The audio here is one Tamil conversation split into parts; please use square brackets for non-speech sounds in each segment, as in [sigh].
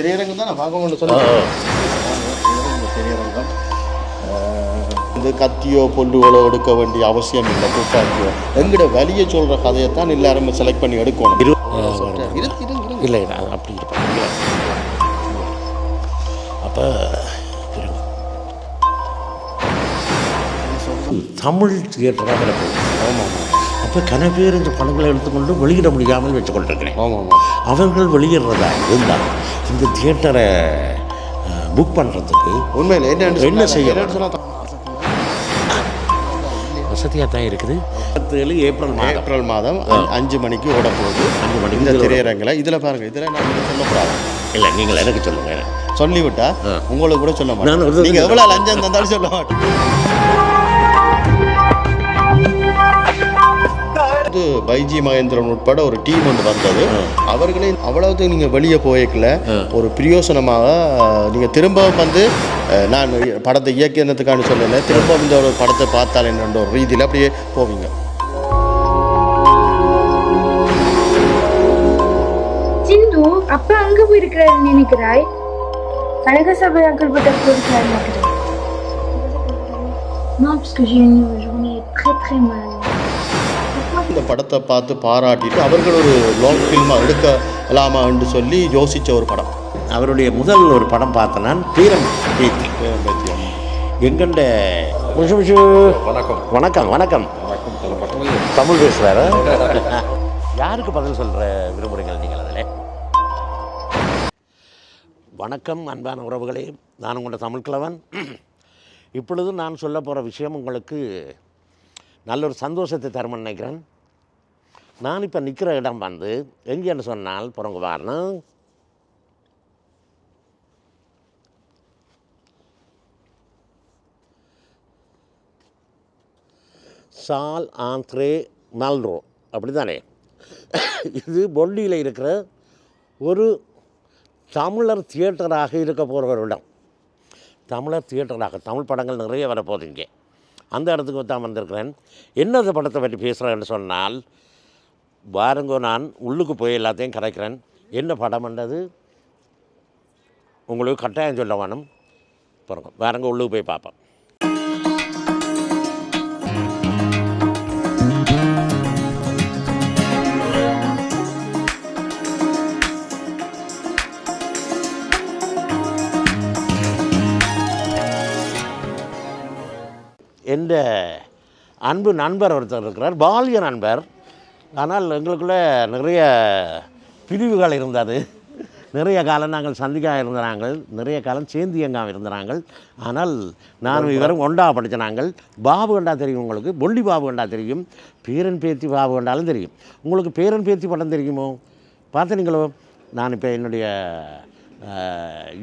திரையரங்கம் தான் நான் பார்க்கணும்னு சொல்லுவேன் திரையரங்கம். இந்த கத்தியோ பொல்லுகளோ எடுக்க வேண்டிய அவசியம் இல்லை. துப்பாக்கியோ. எங்கட வலியை சொல்கிற கதையைத்தான் எல்லாருமே செலக்ட் பண்ணி எடுக்கணும். இல்லை அப்படி அப்போ தமிழ் தியேட்டராக போகுது. ஆமாம். அப்போ கன பேர் இந்த படங்களை எடுத்துக்கொண்டு வெளியிட முடியாமல் வச்சு கொண்டிருக்கிறேன் ஆமாம் ஆமாம். அவர்கள் வெளியிடுறதா இருந்தால் இந்த தியேட்டரை புக் பண்ணுறதுக்கு உண்மையில் என்ன என்ன சொன்னா வசதியாக தான் இருக்குது ஏழு ஏப்ரல் மாதம். ஏப்ரல் மாதம் அஞ்சு மணிக்கு ஓட போகுது அஞ்சு மணிக்கு இந்த திரையரங்கில். இதில் பாருங்க இதில் நான் சொல்லக்கூடாது இல்லை நீங்கள் எனக்கு சொல்லுங்கள் சொல்லிவிட்டா. உங்களுக்கு கூட சொல்ல மாட்டேன். நீங்கள் எவ்வளோ லஞ்சம் தந்தாலும் சொல்ல மாட்டேன். இது பைஜி மகேந்திரன் உட்பட ஒரு டீம் ஒன்று வந்தது. அவர்களே அவ்வளவு நீங்கள் வெளியே போய்க்கல ஒரு பிரயோசனமாக நீங்கள் திரும்ப வந்து நான் படத்தை இயக்கினதுக்கான சொல்லலை திரும்ப இந்த ஒரு படத்தை பார்த்தால் என்னன்ற ஒரு ரீதியில் அப்படியே போவீங்க. சிந்து அப்பா அங்க போயிருக்கிறாரு நினைக்கிறாய்? கனகசபை அங்கிள் பட்ட போயிருக்கிறாரு நினைக்கிறேன். Non, parce que j'ai une journée très très mal. இந்த படத்தை பார்த்து பாராட்டிட்டு அவர்கள் ஒரு லாங் ஃபில்மாக எடுக்கலாமான்னு சொல்லி யோசித்த ஒரு படம். அவருடைய முதல் ஒரு படம் பார்த்தேன் நான் தீரம் பேத்தி. எங்கண்ட வணக்கம். வணக்கம் வணக்கம். தமிழ் பேசுகிறாரு [laughs] யாருக்கு பதில் சொல்கிற விரும்புகிறீங்கள் நீங்கள் அதில்? வணக்கம் அன்பான உறவுகளே. நான் உங்களோட தமிழ் கிழவன். [clears throat] இப்பொழுது நான் சொல்ல போகிற விஷயம் உங்களுக்கு நல்ல ஒரு சந்தோஷத்தை தரும்னு நினைக்கிறேன். நான் இப்போ நிற்கிற இடம் வந்து எங்கேன்னு சொன்னால் பிறகு சால் ஆந்த்ரே மால்ரோ அப்படி தானே இது பொல்லியில் இருக்கிற ஒரு தமிழர் தியேட்டராக இருக்க போகிற ஒரு இடம். தமிழர் தியேட்டராக தமிழ் படங்கள் நிறைய வரப்போகுது இங்கே. அந்த இடத்துக்கு தான் வந்திருக்கிறேன். என்ன படத்தை பற்றி பேசுகிறேன்னு சொன்னால் பாருங்கோ நான் உள்ளுக்கு போய் எல்லாத்தையும் கரைக்கிறேன். என்ன படம் பண்ணது உங்களுக்கு கட்டாயம் சொல்ல வேணும். பாருங்க பாருங்க உள்ளுக்கு போய் பார்ப்போம். என்ற அன்பு நண்பர் ஒருத்தர் இருக்கிறார் பாலிய நண்பர். ஆனால் எங்களுக்குள்ளே நிறைய பிரிவுகள் இருந்தது. நிறைய காலம் நாங்கள் சந்திக்கா இருந்தாங்கள் நிறைய காலம் சேந்தியங்கா இருந்தாங்கள் ஆனால் நானும் இவரும் ஒண்டா படித்த நாங்கள். பாபு கண்டா தெரியும் உங்களுக்கு பொண்டி பாபு கண்டா தெரியும் பேரன் பேத்தி பாபு கண்டாலும் தெரியும். உங்களுக்கு பேரன் பேத்தி படம் தெரியுமோ? பார்த்தீங்களோ நான் இப்போ என்னுடைய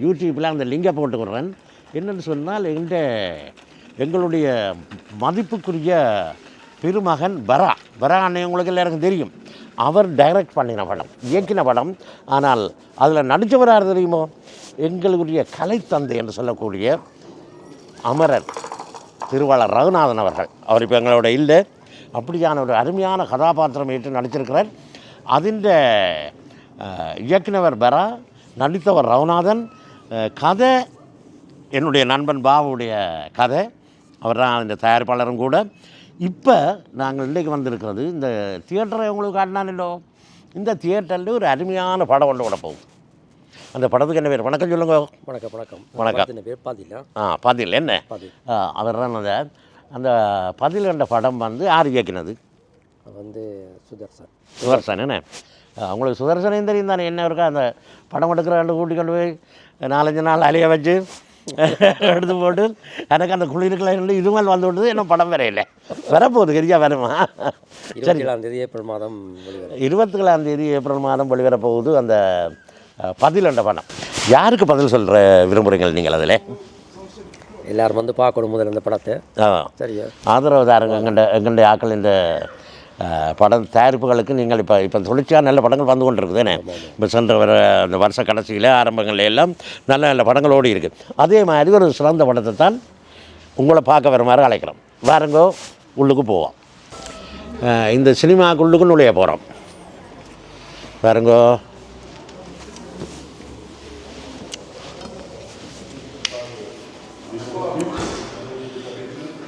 யூடியூப்பில் அந்த லிங்கை போட்டுக்கிறேன் என்னென்னு சொன்னால் எங்கிட்ட எங்களுடைய மதிப்புக்குரிய பெருமகன் பரா பரா அண்ணன் உங்களுக்கு எல்லாருக்கும் தெரியும். அவர் டைரக்ட் பண்ணின படம் இயக்கின படம். ஆனால் அதில் நடித்தவர் யார் தெரியுமோ? எங்களுடைய கலைத்தந்தை என்று சொல்லக்கூடிய அமரர் திருவாளர் ரகுநாதன் அவர்கள். அவர் இப்போ எங்களோட இல்லை. அப்படியான ஒரு அருமையான கதாபாத்திரம் ஏற்று நடிச்சிருக்கிறார். அதிൻ്റെ இயக்குனவர் பெறா நடித்தவர் ரகுநாதன். கதை என்னுடைய நண்பன் பாபுடைய கதை. அவர் தான் இந்த தயாரிப்பாளரும் கூட. இப்போ நாங்கள் இன்றைக்கு வந்திருக்கிறது இந்த தியேட்டரை உங்களுக்கு காட்டினானோ இந்த தியேட்டரில் ஒரு அருமையான படம் ஒன்று கூட போகுது அந்த படத்துக்கு என்ன பேர்? வணக்கம் சொல்லுங்க. வணக்கம் வணக்கம். வணக்கம். பேர் பாதிலா ஆ? பதில். என்ன? பதில். ஆ, அவர் தான் அந்த அந்த பதில் என்ற படம் வந்து யார் இயக்கினது? வந்து சுதர்சன். சுதர்சன் என்ன? உங்களுக்கு சுதர்சனையும் தெரியும் தானே? என்ன இருக்கா? அந்த படம் எடுக்கிற ரெண்டு கூட்டி கொண்டு போய் நாலஞ்சு நாள் அலைய வச்சு [laughs] எடுத்து போட்டு எனக்கு அந்த இருந்து இதுமல் வந்து விட்டது இன்னும் படம் வரையில. வரப்போகுது கரியா வருமா சரி. தேதி ஏப்ரல் மாதம் வெளிவரும் இருபத்தி தேதி ஏப்ரல் மாதம் வெளிவர போகுது அந்த பதில் என்ற படம். யாருக்கு பதில் சொல்கிற விரும்புகிறீங்கள் நீங்கள் அதில்? எல்லாரும் வந்து பார்க்கணும் முதல்ல இந்த படத்தை. ஆ. சரியா? ஆதரவு தாருங்க எங்கண்ட எங்கண்ட ஆக்கள் இந்த படம் தயாரிப்புகளுக்கு நீங்கள் இப்போ இப்போ தொடர்ச்சியாக நல்ல படங்கள் வந்து கொண்டு இருக்குதுன்னு இப்போ சென்ற வர அந்த வருஷ கடைசியில் ஆரம்பங்கள்ல எல்லாம் நல்ல நல்ல படங்கள் ஓடி இருக்குது அதே மாதிரி ஒரு சிறந்த படத்தை தான் உங்களை பார்க்க வர மாதிரி அழைக்கிறோம். வாருங்கோ உள்ளுக்கு போவோம். இந்த சினிமாக்குள்ளுக்கு நுழைய போகிறோம் பாருங்கோ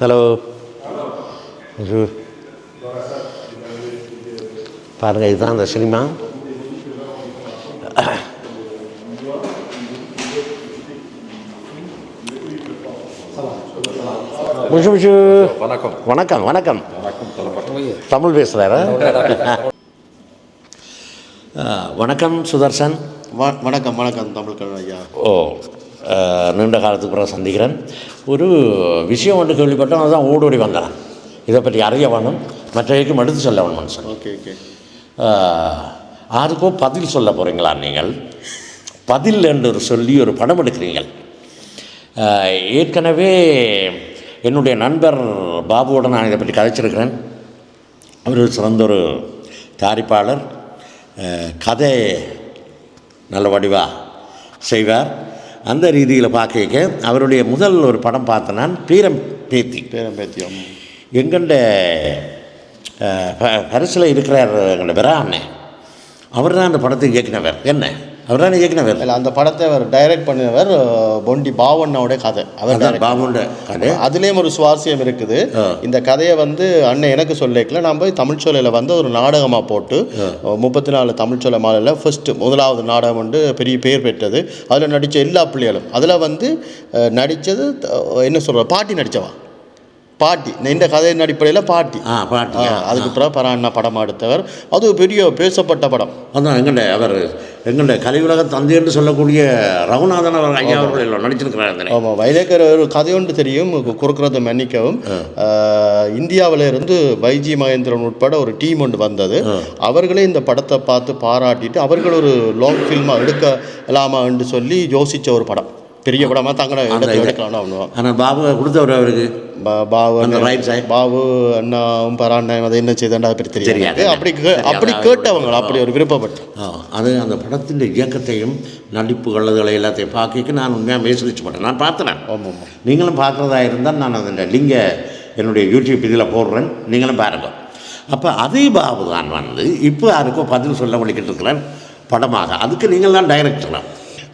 ஹலோ. ஐயோ. பாருங்க இதுதான் அந்த சினிமா முஷு முஷு வணக்கம் வணக்கம் வணக்கம் தமிழ் பேசுகிறாரா வணக்கம் சுதர்சன். வணக்கம் வணக்கம் தமிழ்கழன் ஐயா. ஓ நீண்ட காலத்துக்கு பிறகு சந்திக்கிறேன். ஒரு விஷயம் ஒன்று கேள்விப்பட்டோம் அதுதான் ஓடோடி வந்தேன். இதை பற்றி அறிய வேணும் மற்றவைக்கும் எடுத்து சொல்ல வேணும்னு சொன்னேன். Okay okay. அஹ், யாருக்கோ பதில் சொல்ல போகிறீங்களா நீங்கள்? பதில் என்று சொல்லி ஒரு படம் எடுக்கிறீர்கள். அஹ், ஏற்கனவே என்னுடைய நண்பர் பாபுவோட நான் இதை பற்றி கதைச்சிருக்கிறேன். அவர் சிறந்த ஒரு தயாரிப்பாளர். கதை நல்ல வடிவா செய்வார். அந்த ரீதியில் பார்க்க அவருடைய முதல் ஒரு படம் பார்த்தேன் நான் பீரம் பேத்தி. பேரம்பேத்தியம் எங்கண்ட பரிசில் இருக்கிறார் எங்கள்ட அண்ணன் அவர் தான் அந்த படத்தை இயக்குனவர். என்ன? அவர் தான் இயக்குனவர்? இல்லை அந்த படத்தை அவர் டைரக்ட் பண்ணினவர் பொண்டி பாவண்ணாவோட கதை. அவர் direct பாபுண்ட கதை? அதுலேயும் ஒரு சுவாரஸ்யம் இருக்குது. இந்த கதையை வந்து அண்ணன் எனக்கு சொல்லிக்கல நான் போய் தமிழ் சோலையில் வந்து ஒரு நாடகமாக போட்டு முப்பத்தி நாலு தமிழ் சோலை மாலையில் ஃபர்ஸ்ட் முதலாவது நாடகம் வந்து பெரிய பேர் பெற்றது. அதில் நடித்த எல்லா பிள்ளைகளும். அதில் வந்து நடித்தது என்ன சொல்கிற பாட்டி நடித்தவா பாட்டி. இந்த கதையின் அடிப்படையில் பாட்டி. ஆ பாட்டி. அதுக்கு பிறகு பராண்ணா படம் எடுத்தவர். அது பெரிய பேசப்பட்ட படம். அதான் எங்கள்ட அவர் எங்கள்ட கலையுலக தந்தை என்று சொல்லக்கூடிய ரகுநாதன் அவர் ஐயா அவர்கள் நடிச்சிருக்கிறார் ஆமாம் வைலேக்கர் ஒரு கதை ஒன்று தெரியும் குறுக்கிறத மன்னிக்கவும். இந்தியாவில் இருந்து வைஜி மகேந்திரன் உட்பட ஒரு டீம் ஒன்று வந்தது. அவர்களே இந்த படத்தை பார்த்து பாராட்டிட்டு அவர்கள் ஒரு லாங் ஃபில்மாக எடுக்கலாமான்னு சொல்லி யோசித்த ஒரு படம். பெரிய படமாக தங்களை. எடுக்கலாம்னு ஆனால் பாபு கொடுத்தவர் அவருக்கு? Babu right side. பாபு அண்ணாவும் பராண்ணன் அதை என்ன செய்தாண்டா பற்றி தெரியாது. அப்படி அப்படி. கேட்டவங்க அப்படி ஒரு விருப்பப்பட்டு. அது அந்த படத்தின் இயக்கத்தையும் நடிப்புகள் அதுகளை எல்லாத்தையும் பார்க்க நான் உண்மையாக மேசலிச்சு போட்டேன் நான் பார்த்தேன். நீங்களும் பார்க்குறதா இருந்தால் நான் அந்த லிங்கை என்னுடைய யூடியூப் இதில் போடுறேன். நீங்களும் பாருங்க. அப்போ அதே பாபு தான் வந்து இப்போ யாருக்கோ பதில் சொல்ல வலிக்கிட்டு இருக்கிறேன் படமாக. அதுக்கு நீங்கள் தான் டைரக்டர் ஓ,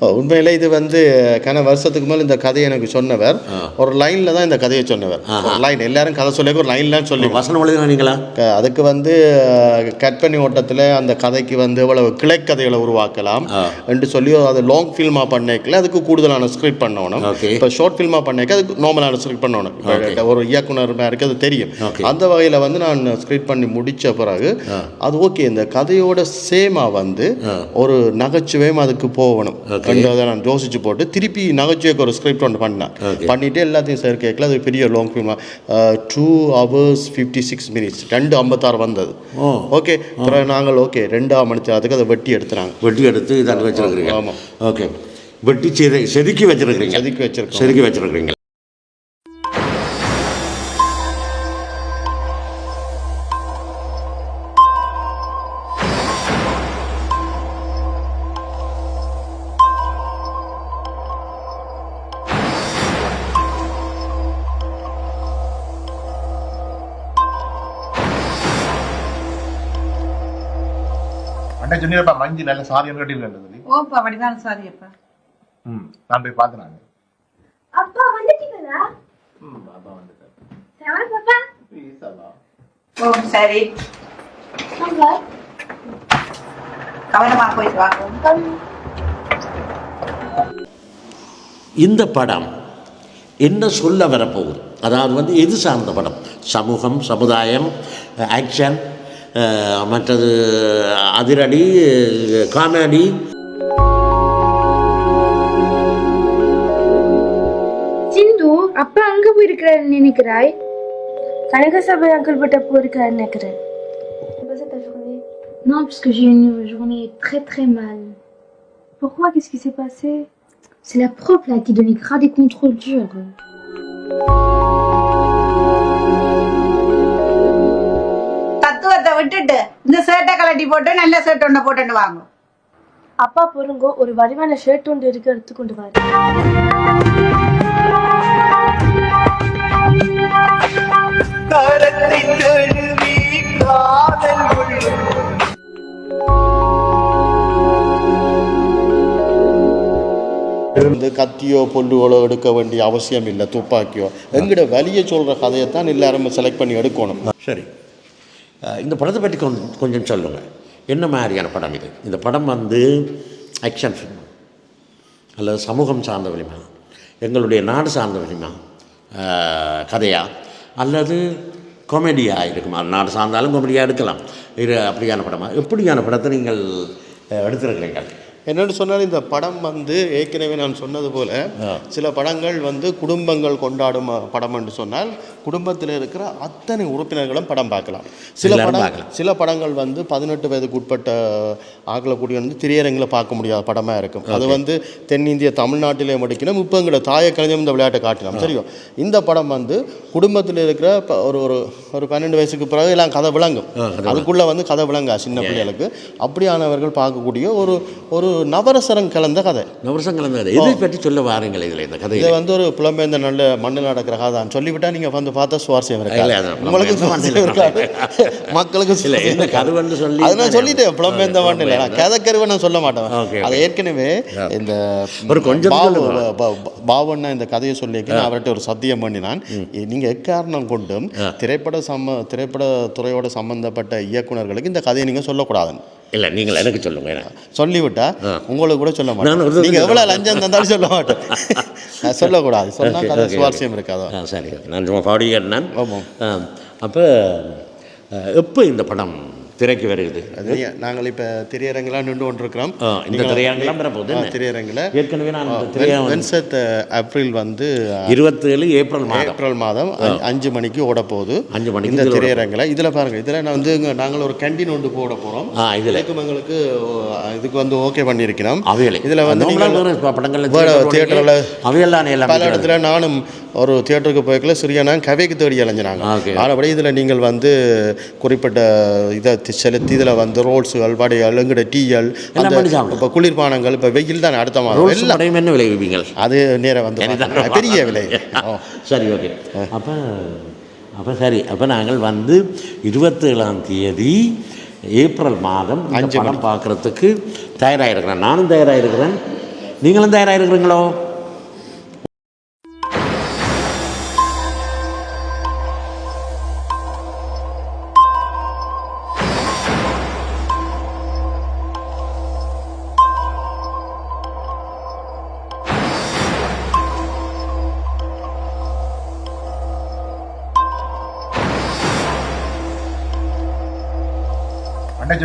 உண்மையில இது வந்து கன வருஷத்துக்கு மேலே இந்த கதையை எனக்கு சொன்னவர். ஒரு லைனில் தான் இந்த கதையை சொன்னவர். லைன் எல்லாரும் கதை சொல்லி ஒரு லைன்லாம் சொல்லி வசனம் எழுதினா நீங்களா? க- அதுக்கு வந்து அஹ், கற்பனை ஓட்டத்தில் அந்த கதைக்கு வந்து இவ்வளவு கிளைக்கதைகளை உருவாக்கலாம். என்று சொல்லி அது லாங் ஃபில்மாக பண்ணிக்கல அதுக்கு கூடுதலான ஸ்கிரிப்ட் பண்ணணும். இப்போ ஷார்ட் ஃபில்மாக பண்ணிக்க அதுக்கு நார்மலான ஸ்கிரிப்ட் பண்ணணும். ஒரு இயக்குனர் மாதிரி அது தெரியும். அந்த வகையில் வந்து நான் ஸ்கிரிப்ட் பண்ணி முடிச்ச பிறகு அது ஓகே இந்த கதையோட சேமாக வந்து ஒரு நகைச்சுவையும் அதுக்கு போகணும். என்றதை நான் யோசிச்சு போட்டு திருப்பி நகைச்சுவைக்கு ஒரு ஸ்கிரிப்ட் ஒன்று பண்ணேன். பண்ணிட்டு எல்லாத்தையும் சார் கேட்கல. அது பெரிய long ஃபில்மாக two hours fifty six minutes ரெண்டு ஐம்பத்தாறு வந்தது. ஓகே. அப்புறம் நாங்கள் ஓகே ரெண்டாம் மணித்தியாரத்துக்கு அதை வெட்டி எடுத்துறாங்க வெட்டி எடுத்து இதாக வச்சிருக்கிறீங்க? ஆமாம். ஓகே. வெட்டி செது செதுக்கி வச்சிருக்கிறீங்க? செதுக்கி வச்சிருக்கோம். செதுக்கி வச்சிருக்கிறீங்க சொன்னீங்கப்பா மஞ்சு நல்ல சாரியம் கட்டியிருக்கேன் சொல்லி ஓப்பா வடிவான சாரி அப்பா. ம் நான் போய் பார்த்தேன் நான் அப்பா வந்துட்டீங்களா? செவன் பாப்பா ஓ சரி. ஆமா கவனமா போயிட்டு வாங்க இந்த படம் என்ன சொல்ல வரப்போகுது? அதாவது வந்து எது சார்ந்த படம்? சமூகம் சமுதாயம் ஆக்ஷன் மற்றது அதிரடி காமெடி சிந்து அப்பா அங்க போயிருக்கிறாரு நினைக்கிறாய் கனகசபை அங்கிள் பட்ட போயிருக்கிறாரு நினைக்கிறேன் Non, parce que j'ai eu une journée très très mal. Pourquoi Qu'est-ce qui s'est passé C'est la prof là qui donnait grave des contrôles durs. கலட்டி போட்டு நல்ல சேட்டை ஒண்ணு போட்டுட்டு வாங்க. அப்பா பொறுங்கோ ஒரு வடிவான ஷர்ட் ஒன்று இருக்கு எடுத்துக்கொண்டு வர. வந்து கத்தியோ பொல்லுகளோ எடுக்க வேண்டிய அவசியம் இல்லை துப்பாக்கியோ. எங்கட வலியை சொல்கிற கதையை தான் எல்லாரும் செலக்ட் பண்ணி எடுக்கணும். சரி. இந்த படத்தை பற்றி கொஞ்சம் கொஞ்சம் சொல்லுங்கள் என்ன மாதிரியான படம் இது? இந்த படம் வந்து ஆக்ஷன் ஃபிலிம் அல்லது சமூகம் சார்ந்த வலிமா எங்களுடைய நாடு சார்ந்த வலிமா கதையா? அல்லது காமெடியாக இருக்குமா? நாடு சார்ந்தாலும் காமெடியாக எடுக்கலாம் இது அப்படியான படமா? எப்படியான படத்தை நீங்கள் எடுத்துருக்கிறீங்க என்னென்னு சொன்னால் இந்த படம் வந்து ஏற்கனவே நான் சொன்னது போல சில படங்கள் வந்து குடும்பங்கள் கொண்டாடும் படம் என்று சொன்னால் குடும்பத்தில் இருக்கிற அத்தனை உறுப்பினர்களும் படம் பார்க்கலாம். சில படம். சில படங்கள் வந்து பதினெட்டு வயதுக்கு உட்பட்ட ஆக்களை கூடிய வந்து திரையரங்கில் பார்க்க முடியாத படமாக இருக்கும். அது வந்து தென்னிந்திய தமிழ்நாட்டிலே முடிக்கணும் இப்போ எங்களோட தாய கலைஞர் இந்த விளையாட்டை காட்டலாம் சரியோ இந்த படம் வந்து குடும்பத்தில் இருக்கிற ஒரு ஒரு ஒரு பன்னெண்டு வயசுக்கு பிறகு எல்லாம் கதை விளங்கும். அதுக்குள்ளே வந்து கதை விளங்கா சின்ன பிள்ளைகளுக்கு. அப்படியானவர்கள் பார்க்கக்கூடிய ஒரு ஒரு நவரசரம் கலந்த கதை. நவரசம் கலந்தது எதை பற்றி சொல்ல வாருங்கள் இதில் இந்த இதை கதையில் வந்து ஒரு புலம்பெயர்ந்த நல்ல மண்ணில் நடக்கிற கதை. சொல்லிவிட்டா நீங்கள் வந்து பார்த்தா சுவாரஸ்யம் இருக்காது. மக்களுக்கு இல்லை என்ன சுவாரஸ்யம் கருவன்னு சொல்லி அது நான் சொல்லிட்டேன் புலம்பெயர்ந்த மண்ணில். நான் கதை கருவை நான் சொல்ல மாட்டேன். அது ஏற்கனவே இந்த ஒரு கொஞ்சம் பாவண்ணா இந்த கதையை சொல்லியிருக்கேன். நான் அவர்கிட்ட ஒரு சத்தியம் பண்ணினான். நீங்கள் எக்காரணம் கொண்டும் திரைப்பட சம்ம திரைப்பட துறையோட சம்பந்தப்பட்ட இயக்குனர்களுக்கு இந்த கதையை நீங்கள் சொல்லக்கூடாதுன்னு. இல்லை நீங்கள் எனக்கு சொல்லுங்க சொல்லிவிட்டா? உங்களுக்கு கூட சொல்ல மாட்டேன். ஒரு நீங்க தடவை எவ்வளவு லஞ்சம் தந்தாலும் சொல்ல மாட்டேன். [laughs] நான் சொல்லக்கூடாது. சொன்னா Okay, கதை okay, சுவாரஸ்யம். இருக்காது? சரி நான் சும்மா பாடியன் நான். ஆமாம். அப்போ எப்போ இந்த படம் திரைக்கு வருகிறது. அது நாங்கள் இப்ப திரையரங்கெல்லாம் நின்று கொண்டிருக்கிறோம். இந்த திரையரங்கெல்லாம் வரப்போகுது என்ன? திரையரங்கில். ஏற்கனவே நான் வென்செட் ஏப்ரல் வந்து இருபத்தேழு ஏப்ரல் மாதம். ஏப்ரல் மாதம் அஞ்சு- மணிக்கு ஓட போகுது அஞ்சு மணிக்கு இந்த திரையரங்கில். இதில் பாருங்க இதில் நான் வந்து நாங்கள் ஒரு கேண்டீன் ஒன்று போட போகிறோம் இதில். எங்களுக்கு இதுக்கு வந்து ஓகே பண்ணியிருக்கிறோம். அவையலை இதுல வந்து வேற theatreல அவையெல்லாம் பல இடத்துல நானும் ஒரு தியேட்டருக்கு போய்க்கல சிறியனா கவைக்கு தேடி அலைஞ்சினாங்க Okay. ஆனபடி இதில் நீங்கள் வந்து குறிப்பிட்ட இதை செலுத்தி இதில் வந்து ரோல்ஸுகள் வடைகள் எங்கட டீயல். இப்போ குளிர்பானங்கள் இப்போ வெயில் தான் அடுத்த மாதம். எல்லாம் என்ன விலை விப்பீங்கள் அது நேரம் வந்து பெரிய விலை. [laughs] சரி ஓகே. அப்போ அப்போ சரி அப்போ நாங்கள் வந்து இருபத்தேழாம் தேதி ஏப்ரல் மாதம் அஞ்சு படம் பார்க்குறதுக்கு தயாராக இருக்கிறேன் நானும் தயாராக இருக்கிறேன் நீங்களும் தயாராக இருக்கிறீங்களோ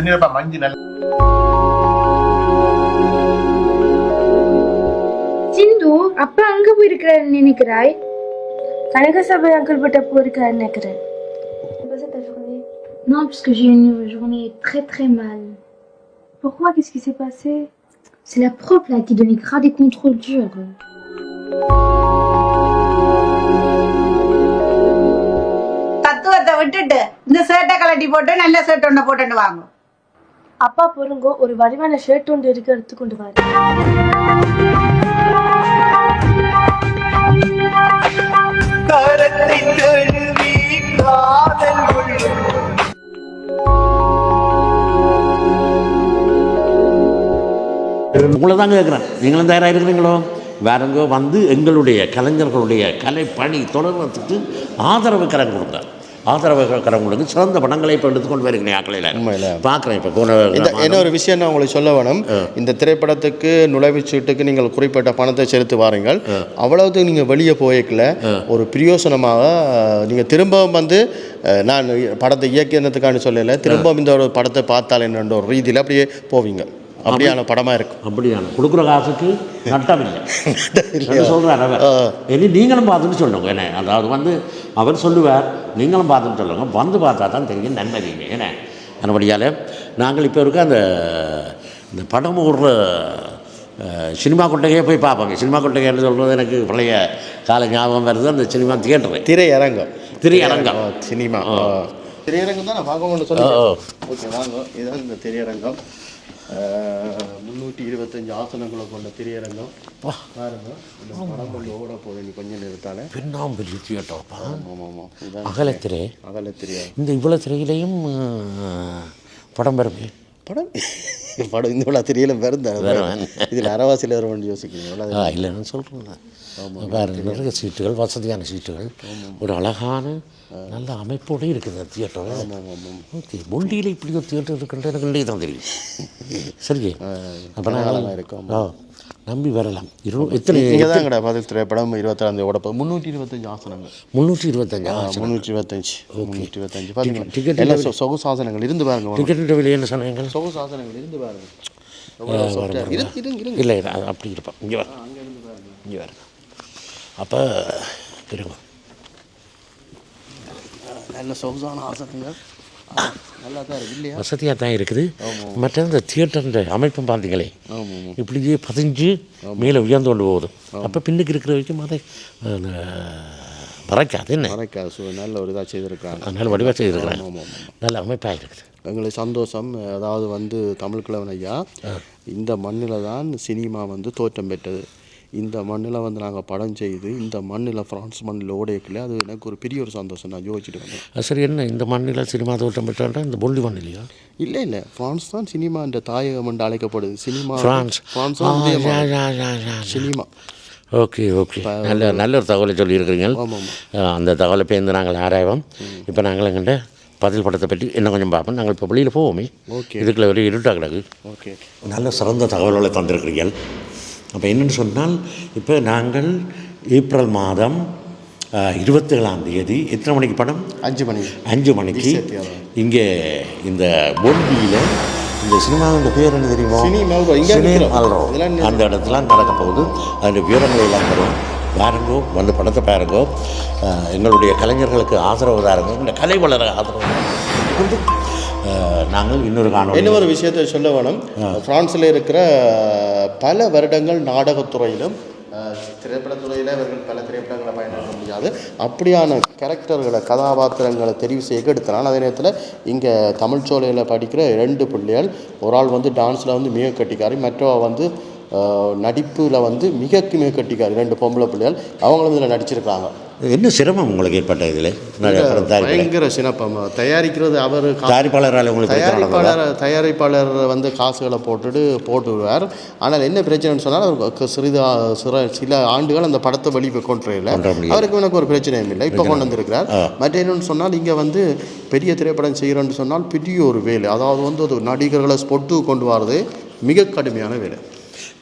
அண்ணன் சொன்னீங்கப்பா மஞ்சு நல்ல சிந்து அப்பா அங்க போயிருக்கிறாரு நினைக்கிறாய் கனகசபை அங்கிள் பட்ட போயிருக்காரு நினைக்கிறேன் Non, parce que j'ai eu une journée très très mal. Pourquoi Qu'est-ce qui s'est passé C'est la prof là qui donnait grave des contrôles durs. தத்துவத்தை விட்டுட்டு இந்த ஷர்ட்டை கலட்டி போட்டு நல்ல ஷர்ட் ஒன்று போட்டுட்டு வாங்க அப்பா பொறுங்கோ ஒரு வடிவான ஷர்ட் ஒன்று இருக்கு எடுத்து கொண்டு வாரு. உங்களை தான் கேட்குறேன் நீங்களும் தயாராக இருக்கிறீங்களோ வேறங்கோ வந்து எங்களுடைய கலைஞர்களுடைய கலை பணி தொடர்றதுக்கு ஆதரவு கரம் கொடுங்க ஆதரவு கரம் கொடுங்க சிறந்த படங்களை இப்போ எடுத்துக்கொண்டு வருகிறேன் ஆக்கலையில். பார்க்குறேன் இப்போ போன இந்த என்ன ஒரு விஷயம் நான் உங்களுக்கு சொல்ல வேணும். இந்த திரைப்படத்துக்கு நுழைவுச்சீட்டுக்கு நீங்கள் குறிப்பிட்ட பணத்தை செலுத்தி வாருங்கள். அவ்வளவுக்கு நீங்கள் வெளியே போய்க்கல. ஒரு பிரயோசனமாக நீங்கள் திரும்பவும் வந்து நான் படத்தை இயக்கினதுக்கான சொல்லலை. திரும்பவும் இந்த ஒரு படத்தை பார்த்தால் என்னன்ற ஒரு ரீதியில் அப்படியே போவீங்க. அப்படியான படமாக இருக்கும் அப்படியான. கொடுக்குற காசுக்கு நட்டம் இல்லை சொல்கிறார் அவர்? இனி நீங்களும் பார்த்துட்டு சொல்லுங்க. என்ன? அதாவது வந்து அவர் சொல்லுவார் நீங்களும் பார்த்துட்டு சொல்லுங்க. வந்து பார்த்தா தான் தெரியும் நன்மை தீமை என்ன? அதன்படியால் நாங்கள் இப்போ இருக்க அந்த இந்த படம் ஓடுற சினிமா கொட்டகையே போய் பார்ப்போங்க. சினிமா கொட்டகைன்னு சொல்கிறது எனக்கு பழைய கால ஞாபகம் வருது. அந்த சினிமா தியேட்டரு. திரையரங்கம். திரையரங்கம். சினிமா. திரையரங்கம் தான் நான் பார்க்கணும்னு ஓ, சொல்லி ஓ. ஓகே வாங்க. இதுதான் இந்த திரையரங்கம். முந்நூற்றி இருபத்தஞ்சு ஆசனங்களை கொண்ட திரையரங்கம். பாருங்க இந்த படம் கொண்டு ஓட போகுது நீ கொஞ்சம் நேரத்தால பின்னாம்பெரிய தியேட்டர்ப்பா ஆமாம் ஆமாம் அகலத்திரை. அகல திரையா இந்த இவ்வளோ திரையிலையும் படம் வருமே? படம்? படம் இந்த விழா தெரியல வருந்த வருவேன். இதில் அறவாசியில் வருவான்னு யோசிக்கிறீங்களா ஆ இல்லைன்னு சொல்கிறேன் பாருங்க நிறைய சீட்டுகள் வசதியான சீட்டுகள். ஒரு அழகான நல்ல அமைப்போடு இருக்குது தியேட்டர் ஓகே முண்டியில் இப்படி ஒரு தியேட்டர் இருக்குன்ற எனக்கு இன்றைக்கு தான் தெரியும். [laughs] சரி அப்போ நான் இருக்கும். நம்பி வரலாம். இரு எத்தனை இங்கே தான் கடை பதில் திரைப்படம் இருபத்தாறாம் தேதி ஓட முந்நூற்றி இருபத்தஞ்சு ஆசனங்கள். முந்நூற்றி இருபத்தஞ்சா முந்நூற்றி இருபத்தஞ்சு. முந்நூற்றி இருபத்தஞ்சு. பார்த்தீங்கன்னா எல்லாம் சொ- சொகுசு ஆசனங்கள். இருந்து பாருங்க டிக்கெட் விலை என்ன சொன்னாங்க? சொகுசு ஆசனங்கள். இருந்து பாருங்க. இல்லை அப்படி இருப்பான் இங்கே வர இங்கே வர அப்போ திரும்ப. நல்ல சொகுசான ஆசனங்கள் நல்லா தான் இருக்கு இல்லையா? வசதியாக தான் இருக்குது மற்ற இந்த தியேட்டர் அமைப்பும் பார்த்தீங்களே இப்படியே பதிஞ்சு மேலே உயர்ந்து கொண்டு போகுது. அப்போ பின்னுக்கு இருக்கிற வரைக்கும் அதை மறைக்காது என்ன? மறைக்காது நல்ல ஒரு இதாக செய்திருக்காங்க அதனால் வடிவாக செய்திருக்கிறாங்க. நல்ல அமைப்பாக இருக்குது. எங்களுக்கு சந்தோஷம். அதாவது வந்து தமிழ் கிழவன் ஐயா இந்த மண்ணில் தான் சினிமா வந்து தோற்றம் பெற்றது. இந்த மண்ணில் வந்து நாங்கள் படம் செய்து இந்த மண்ணில் ஃப்ரான்ஸ் மண்ணில் ஓடையக்கில் அது எனக்கு ஒரு பெரிய ஒரு சந்தோஷம். நான் யோசிச்சுட்டு வந்தேன். அது சரி என்ன? இந்த மண்ணில் சினிமா தோட்டம் பெற்றாண்டா? இந்த பொல்லி மண் இல்லையா? இல்லை இல்லை. ஃப்ரான்ஸ் தான் சினிமா என்ற தாயகம் என்று அழைக்கப்படுது. Cinema France. France. Cinema. Okay okay. நல்ல நல்ல ஒரு தகவலை சொல்லியிருக்கிறீங்க. அந்த தகவலை பேர்ந்து நாங்கள் ஆராய்வோம். இப்போ நாங்கள் எங்கிட்ட பதில் படத்தை பற்றி இன்னும் கொஞ்சம் பார்ப்போம். நாங்கள் இப்போ வெளியில் போவோமே. ஓகே. இதுக்குள்ள ஒரு இருட்டாக கிடக்கு. ஓகே. நல்ல சிறந்த தகவல்களை தந்திருக்கிறீர்கள். அப்போ என்னென்னு சொன்னால் இப்போ நாங்கள் ஏப்ரல் மாதம் இருபத்தேழாம் தேதி எத்தனை மணிக்கு படம்? அஞ்சு மணி. அஞ்சு மணிக்கு. இங்கே இந்த பொன்பியில் இந்த சினிமாவின் பேர் என்ன தெரியுமா? அந்த இடத்துல நடக்க போகுது. அந்த விவரங்களை எல்லாம் தரும். பாருங்கோ வந்து படத்தை பாருங்கோ. எங்களுடைய கலைஞர்களுக்கு ஆதரவு தாருங்க. இந்த கலை வளர ஆதரவு தாருங்க. நாங்கள் இன்னொரு காணொளி என்ன ஒரு விஷயத்தை சொல்ல வேணும். பிரான்ஸில் இருக்கிற பல வருடங்கள் நாடகத்துறையிலும் திரைப்படத்துறையில் இவர்கள் பல திரைப்படங்களை பயன்படுத்த முடியாது. அப்படியான கேரக்டர்களை கதாபாத்திரங்களை தெரிவு செய்ய எடுத்தனால் அதே நேரத்தில் இங்கே தமிழ் சோலையில் படிக்கிற ரெண்டு பிள்ளைகள் ஒரு ஆள் வந்து டான்ஸில் வந்து மிக கட்டிக்காரி மற்றவ வந்து நடிப்பில் வந்து மிகக்கு மிக கட்டிக்காரி ரெண்டு பொம்பளை பிள்ளைகள் அவங்களும் இதில் நடிச்சிருக்காங்க என்ன சிரமம் உங்களுக்கு ஏற்பட்ட இதில்? பயங்கர சினப்பம் தயாரிக்கிறது அவர் தயாரிப்பாளரால் உங்களுக்கு? தயாரிப்பாளர் தயாரிப்பாளர் வந்து காசுகளை போட்டுட்டு போட்டுவிடுவார் ஆனால் என்ன பிரச்சனைன்னு சொன்னால் அவருக்கு சிறிது சிற சில ஆண்டுகள் அந்த படத்தை வெளியே கொண்டு. அவருக்கு எனக்கு ஒரு பிரச்சனையும் இல்லை. இப்போ கொண்டு வந்திருக்கிறார் மற்ற என்னன்னு சொன்னால் இங்கே வந்து பெரிய திரைப்படம் செய்கிறோன்னு சொன்னால் பெரிய ஒரு வேலை. அதாவது வந்து ஒரு நடிகர்களை ஸ்பொட்டு கொண்டு வரது மிக கடுமையான வேலை.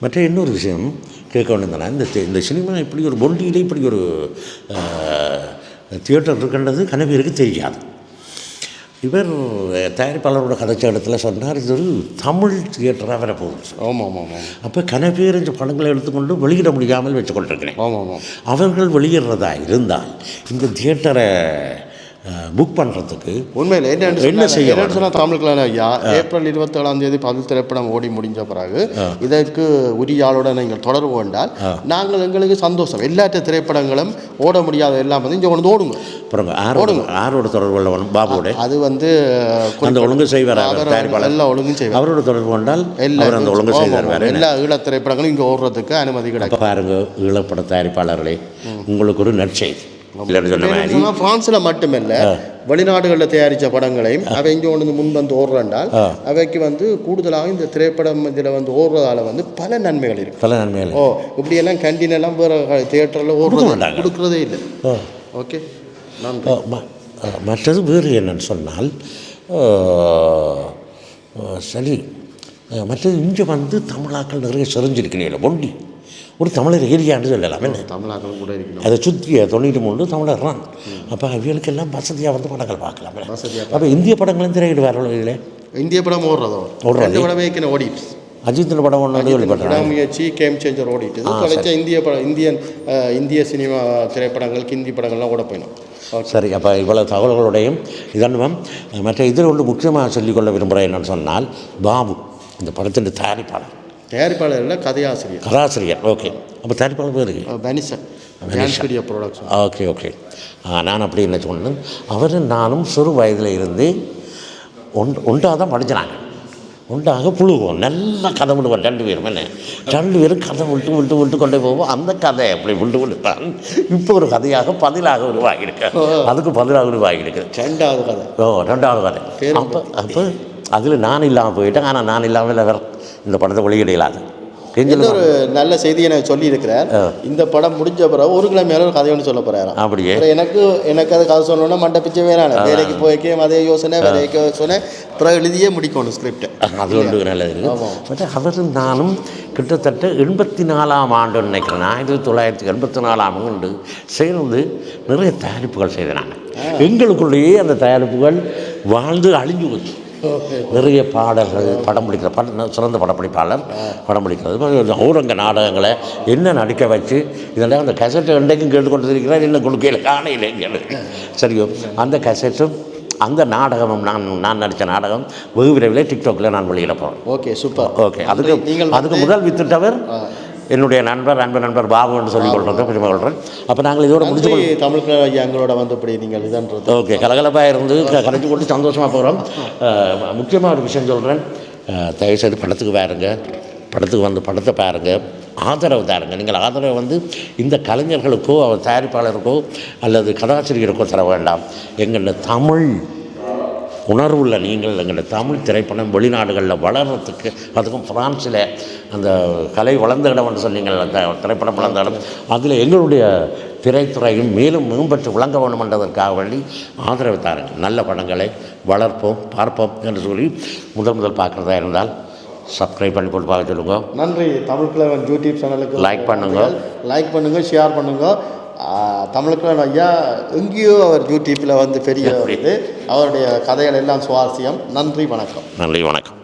மற்ற இன்னொரு விஷயம் கேட்க வேண்டியதுனா இந்த இந்த சினிமா இப்படி ஒரு பொண்டியிலே இப்படி ஒரு தியேட்டர் இருக்கின்றது கனவியருக்கு தெரியாது. இவர் தயாரிப்பாளரோட கதைச்ச இடத்துல சொன்னார் இது ஒரு தமிழ் தியேட்டராக வரப்போகுது. ஆமாம் ஆமாம் ஆமாம் அப்போ கனவேர் இந்த படங்களை எடுத்துக்கொண்டு வெளியிட முடியாமல் வச்சு கொண்டிருக்கிறேன் ஆமாம் ஆமாம் அவர்கள் வெளியிடுறதா இருந்தால் இந்த தியேட்டரை புக் பண்ணுறதுக்கு உண்மையில் என்ன சொன்னா- செய்ய சொன்னால் தமிழுக்குள்ள ஐயா ஏப்ரல் இருபத்தேழாம் தேதி பதில் திரைப்படம் ஓடி முடிஞ்ச பிறகு இதற்கு உரிய ஆளோட நீங்கள் தொடர்பு கொண்டால் நாங்கள் எங்களுக்கு சந்தோஷம். எல்லாத்த திரைப்படங்களும் ஓட முடியாத எல்லாம் வந்து இங்கே கொண்டு ஓடுங்க. அப்புறம் ஆரோட ஆரோட தொடர்பு கொள்ளவன் பாபுவோட. அது வந்து அந்த ஒழுங்கு செய்வார் எல்லாம் ஒழுங்கும் செய்வார். அவரோட தொடர்பு கொண்டால் எல்லா அவர் அந்த ஒழுங்கு ஆமாம். எல்லா ஈழத் திரைப்படங்களும் இங்கே ஓடுறதுக்கு அனுமதி கிடைக்கும். பாருங்க ஈழப்பட தயாரிப்பாளர்களே உங்களுக்கு ஒரு நற்செய்தி. இல்லைன்னு சொன்ன மாதிரி. சொன்னால் பிரான்ஸில் மட்டுமல்ல. வெளிநாடுகளில் தயாரித்த படங்களையும் அவை இங்கே கொண்டு வந்து முன் வந்து ஓடுறாண்டால் அவைக்கு வந்து கூடுதலாக இந்த திரைப்படம் இதில் வந்து ஓடுறதால வந்து பல நன்மைகள் இருக்கு. பல நன்மைகள். ஓ இப்படியெல்லாம் கேண்டீன் எல்லாம் வேறு தியேட்டரில் ஓடுறது. கொடுக்குறதே இல்லை. ஓகே மற்றது வேறு என்னன்னு சொன்னால் சரி. மற்றது இங்கே வந்து தமிழாக்கள் நிறைய செறிஞ்சிருக்கிறீங்களா ஒண்டி ஒரு தமிழர் ஏரியான்னு சொல்லலாம். என்ன? தமிழாக்கள் கூட இருக்கணும். அதை சுற்றி தொண்ணூற்றி மூணு தமிழர் தான். அப்போ அவிகளுக்கெல்லாம் வசதியாக வந்து படங்கள் பார்க்கலாம். அப்போ இந்திய படங்களும் திரையிடுவார்கள் இதில்? இந்திய படம் ஓடுறதோ? ஓடுறது. படமே ஓடிட்டு. அஜித்தின் படம் ஒன்று விடாமுயற்சி கேம் சேஞ்சர் ஓடிட்டு. தொலைச்ச இந்திய படம் இந்தியன் இந்திய சினிமா திரைப்படங்கள் ஹிந்தி படங்கள்லாம் ஓட போயிடும். சரி அப்போ இவ்வளவு தகவல்களுடையும் இதன்வம் மற்ற இதில் ஒன்று முக்கியமாக சொல்லிக்கொள்ள விரும்புகிறேன் என்னன்னு சொன்னால் பாபு இந்த படத்தின் தயாரிப்பாளர். தயாரிப்பாளரில் கதையாசிரியர். கதாசிரியர். ஓகே. அப்போ தயாரிப்பாளர் பேர் பனிசன் dance studio production okay okay. நான் அப்படி என்ன சொன்னேன்? அவரும் நானும் சிறு வயதில் இருந்து ஒன்று ஒன்றாக தான் படிச்சினாங்க ஒன்றாக புழுவோம். நல்லா கதை விடுவோம் ரெண்டு பேரும். என்ன? ரெண்டு பேரும் கதை விட்டு விட்டு விட்டு கொண்டே போவோம். அந்த கதை அப்படி விட்டு விட்டு தான் இப்போ ஒரு கதையாக பதிலாக உருவாகியிருக்கு. அதுக்கு பதிலாக உருவாகியிருக்கு. ரெண்டாவது கதை. ஓ ரெண்டாவது கதை. அப்போ அப்போ அதில் நான் இல்லாமல் போயிட்டேன். ஆனால் நான் இல்லாமல் வேற இந்த படத்தை வெளியிடலாது. இன்னொரு நல்ல செய்தி எனக்கு சொல்லி இருக்கிறார் இந்த படம் முடிஞ்ச பிறகு ஒரு கிழமையால ஒரு கதை ஒன்று சொல்ல போறாராம். அப்படியே. எனக்கு எனக்கு அது கதை சொல்லணும்னா மண்டை பிச்சை வேணாம் வேலைக்கு போய்க்கே அதே யோசனை வேலைக்கு யோசனை அப்புறம் எழுதியே முடிக்கணும் ஸ்கிரிப்ட் அது ஒன்று நல்லது. பட் அவரும் நானும் கிட்டத்தட்ட எண்பத்தி நாலாம் ஆண்டு நினைக்கிறேன் ஆயிரத்தி தொள்ளாயிரத்தி எண்பத்தி நாலாம் ஆண்டு சேர்ந்து நிறைய தயாரிப்புகள் செய்தனாங்க எங்களுக்குள்ளேயே அந்த தயாரிப்புகள் வாழ்ந்து அழிஞ்சு போச்சு. நிறைய பாடல்கள் படம் பிடிக்கிற பட சிறந்த படப்பிடிப்பாளர் படம் பிடிக்கிறது. ஊரங்க நாடகங்களை என்ன நடிக்க வச்சு இதெல்லாம் அந்த கசட்டை இன்றைக்கும் கேட்டுக்கொண்டு இருக்கிறார் என்ன கொடுக்கையில் காணையில் எங்களுக்கு சரியோ அந்த கசட்டும் அந்த நாடகமும் நான் நான் நடித்த நாடகம் வெகு விரைவில் டிக்டாக்கில் நான் வெளியிட போகிறேன் ஓகே சூப்பர் ஓகே அதுக்கு அதுக்கு முதல் வித்துட்டவர் என்னுடைய நண்பர் அன்பு நண்பர் பாபு என்று சொல்லிக் கொள்கிறேன் பெருமை கொள்கிறேன் அப்போ நாங்கள் இதோட முடிச்சு தமிழ் எங்களோட வந்து இப்படி நீங்கள் இதன்றது. ஓகே கலகலப்பாக இருந்து க- கலைச்சு கொண்டு சந்தோஷமாக போகிறோம் முக்கியமாக ஒரு விஷயம் சொல்கிறேன் தயவுசெய்து படத்துக்கு பாருங்க படத்துக்கு வந்து படத்தை பாருங்க. ஆதரவு தாருங்க. நீங்கள் ஆதரவு வந்து இந்த கலைஞர்களுக்கோ அவர் தயாரிப்பாளருக்கோ அல்லது கதாசிரியருக்கோ தர வேண்டாம். எங்களோட தமிழ் உணர்வுள்ள நீங்கள் எங்களோட தமிழ் திரைப்படம் வெளிநாடுகளில் வளர்கிறதுக்கு அதுக்கும் ஃப்ரான்ஸில் அந்த கலை வளர்ந்த இடம்னு சொன்னீங்கள் அந்த திரைப்படம் வளர்ந்த இடம் அதில் எங்களுடைய திரைத்துறையும் மேலும் மேம்பட்டு விளங்க வேண்டும் என்றதற்காக வேண்டி ஆதரவு தாருங்கள். நல்ல படங்களை வளர்ப்போம் பார்ப்போம் என்று சொல்லி முதல் முதல் பார்க்குறதா இருந்தால் சப்ஸ்கிரைப் பண்ணி போட்டு பார்க்க சொல்லுங்க. நன்றி. தமிழ் கிழவன் யூடியூப் சேனலுக்கு Like பண்ணுங்க. லைக் பண்ணுங்க ஷேர் பண்ணுங்க. ஆஹ், தமிழ் கிழவன் ஐயா எங்கேயோ அவர் யூடியூப்பில் வந்து பெரிய வருது அவருடைய கதைகள் எல்லாம் சுவாரஸ்யம். நன்றி வணக்கம். நன்றி வணக்கம்.